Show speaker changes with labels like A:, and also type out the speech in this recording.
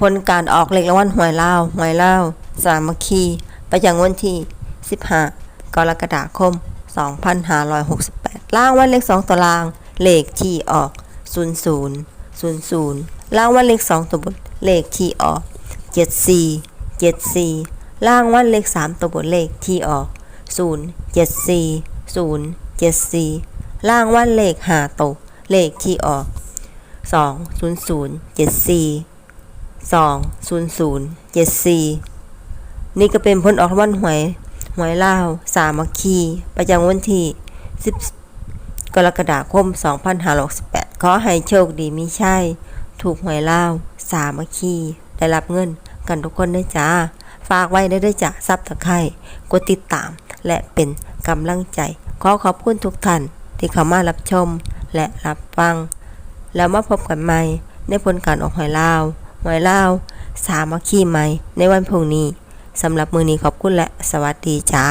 A: ผลการออกเลขรางวัลหวยเล่าหวยเล่าสามัคคีประจำวันที่ 15 กรกฎาคม 2568 ล่างวันเลข 2ตัวล่าง เลขที่ออก 00 00 ล่างวันเลข 2 ตัวบน เลขที่ออก 74 74 ล่างวันเลข 3 ตัวบน เลขที่ออก 0 74 0 74 ล่างวันเลข5ตัว เลขที่ออก 20074 2 00 74สองศูนย์ศูนย์เจ็ดสี่นี่ก็เป็นผลออกรางวัลหวย หวยลาวสามัคคี ประจำวันที่สิบกรกฎาคมสองพันห้าร้อยสิบแปดขอให้โชคดีมีชัยถูกหวยลาวสามัคคี ได้รับเงินกันทุกคนด้วยจ้า ฝากไว้ได้ด้วยจ้ะซับตะไคร่กดติดตาม และเป็นกำลังใจ ขอขอบคุณทุกท่านที่เข้ามารับชมและรับฟัง แล้วมาพบกันใหม่ในผลการออกหอยลาว หอยลาสามัคคีใหม่ในวันพรุ่งนี้สำหรับมือนี้ขอบคุณและสวัสดีจ้า